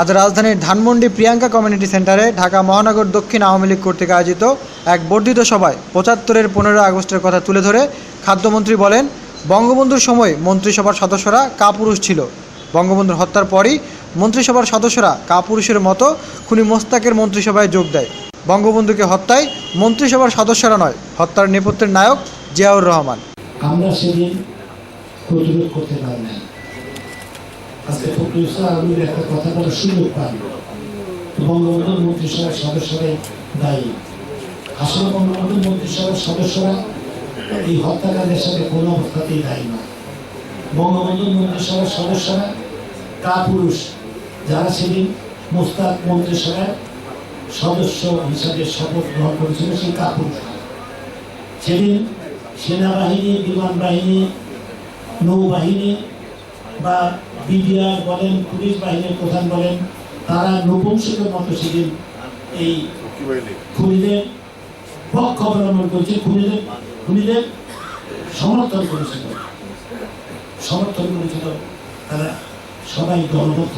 আজ রাজধানীর ধানমন্ডি প্রিয়াঙ্কা কমিউনিটি সেন্টারে ঢাকা মহানগর দক্ষিণ আওয়ামী লীগ কর্তৃক আয়োজিত এক বর্ধিত সভায় পঁচাত্তরের পনেরো আগস্টের কথা তুলে ধরে খাদ্যমন্ত্রী বলেন, বঙ্গবন্ধুর সময় মন্ত্রিসভার সদস্যরা কাপুরুষ ছিল। বঙ্গবন্ধুর হত্যার পরই মন্ত্রিসভার সদস্যরা কাপুরুষের মতো খুনি মোস্তাকের মন্ত্রিসভায় যোগ দেয়। বঙ্গবন্ধুকে হত্যায় মন্ত্রিসভার সদস্যরা নয়, হত্যার নেপথ্যের নায়ক জিয়াউর রহমান। আমরা সেদিন প্রতিরোধ করতে পারি আজকে ইসলাম আলমীর একটা কথা বলার সুযোগ তো বঙ্গবন্ধুর মন্ত্রিসভার সদস্যরাই দায়ী। আসলে বঙ্গবন্ধুর মন্ত্রিসভার সদস্যরা এই হত্যাকাণ্ডের সাথে কোনো অবস্থাতেই দায়ী না বঙ্গবন্ধুর মন্ত্রিসভার সদস্যরা কাপুরুষ যারা সেদিন মোস্তাক মন্ত্রিসভার সদস্য হিসাবে শপথ গ্রহণ করেছিল সেই কাপুরুষ সেদিন সেনাবাহিনী বিমান বাহিনী নৌবাহিনী বা বিডিআর বলেন, পুলিশ বাহিনীর প্রধান বলেন, তারা নপুংসকের মতো সেদিন এই খুনিদের পক্ষ অবলম্বন করেছে, খুনিদের খুনিদের সমর্থন করেছিল। সমর্থন করেছিল, তারা সবাই দলবদ্ধ।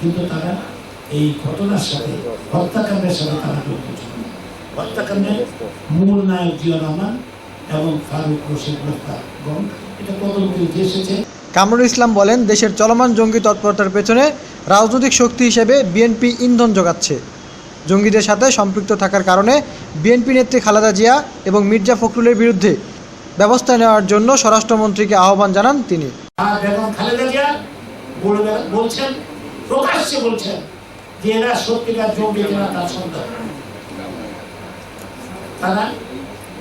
কিন্তু তারা এই ঘটনার সাথে, হত্যাকাণ্ডের সাথে তারা জড়িত ছিল। হত্যাকাণ্ডের মূল নায়ক জিয়া রহমান এবং ফারুক রশিদ গ্রেফতার গ্রহণ কামরুল ইসলাম বলেন, দেশের চলমান জঙ্গি তৎপরতার পেছনে রাজনৈতিক শক্তি হিসেবে বিএনপি ইন্ধন যোগাচ্ছে। জঙ্গিদের সাথে সম্পৃক্ত থাকার কারণে বিএনপি নেত্রী খালেদা জিয়া এবং মির্জা ফখরুলের বিরুদ্ধে ব্যবস্থা নেওয়ার জন্য স্বরাষ্ট্রমন্ত্রীকে আহ্বান জানান তিনি।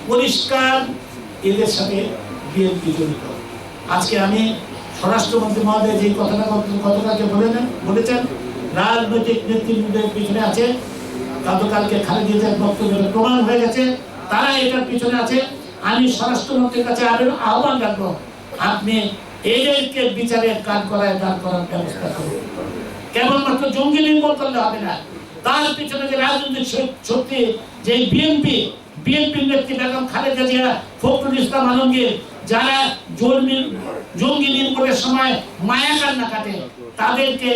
পরিষ্কার এদের সাথে বিএনপি জড়িত আজকে আমি স্বরাষ্ট্রমন্ত্রী মহোদয় যে কথাটা গতকালকে বলেন বলেছেন, রাজনৈতিক নেতৃবৃন্দের পিছনে আছে, গতকালকে খালেদা জিয়ার বক্তব্যের প্রমাণ হয়ে গেছে, তারা এটার পিছনে আছে। আমি স্বরাষ্ট্রমন্ত্রীর কাছে আবেদন আহ্বান রাখব আপনি এদেরকে বিচারের কাজ করায় কাজ করার ব্যবস্থা করুন। কেবলমাত্র জঙ্গি নির্মূল করলে হবে না। তার পিছনে যে রাজনৈতিক শক- শক্তি, যে বিএনপি বিএনপি নেত্রী বেগম খালেদা জিয়া ফখরুল ইসলাম আলমগীর যারা জঙ্গি নির্মূলের সময় মায়া কান্না কাটে তাদেরকে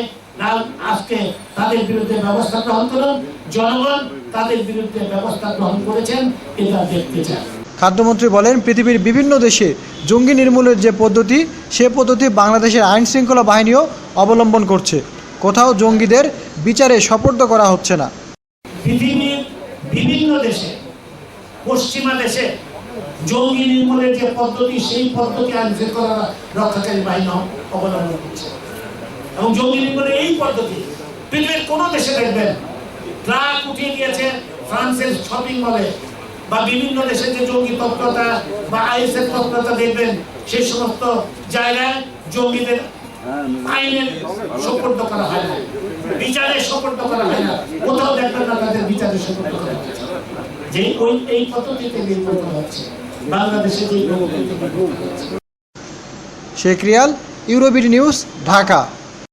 আজকে তাদের বিরুদ্ধে ব্যবস্থা গ্রহণ করুন। জনগণ তাদের বিরুদ্ধে ব্যবস্থা গ্রহণ করেছেন এটা দেখতে চায় খাদ্যমন্ত্রী বলেন পৃথিবীর বিভিন্ন দেশে জঙ্গি নির্মূলের যে পদ্ধতি সে পদ্ধতি বাংলাদেশের আইন শৃঙ্খলা বাহিনীও অবলম্বন করছে। কোথাও জঙ্গিদের বিচারে সপর্দ করা হচ্ছে না। পৃথিবীর বিভিন্ন দেশে পশ্চিমা দেশে জঙ্গি নির্মূলের যে পদ্ধতি, সেই পদ্ধতি আইন শৃঙ্খলা রক্ষাকারী বাহিনী অবলম্বন করছে। এবং জঙ্গি নির্মূলের এই পদ্ধতি, পৃথিবীর কোনো দেশে দেখবেন, ট্রাক উঠিয়ে দিয়েছে ফ্রান্সের শপিং মলে বা বিভিন্ন দেশে যে জঙ্গি তৎপরতা বা আইএসের তৎপরতা দেখবেন, সেই সমস্ত জায়গায় জঙ্গিদের আইনের সুপর্দ করা হয় না। বিচারের সুপর্দ করা হয় না। কোথাও দেখবেন না তাদের বিচারের সুপর্দ করা হচ্ছে। যে ওই এই পদ্ধতিতে হচ্ছে বাংলাদেশে যে শেখ রিয়াল ইউরোবিডি নিউজ ঢাকা।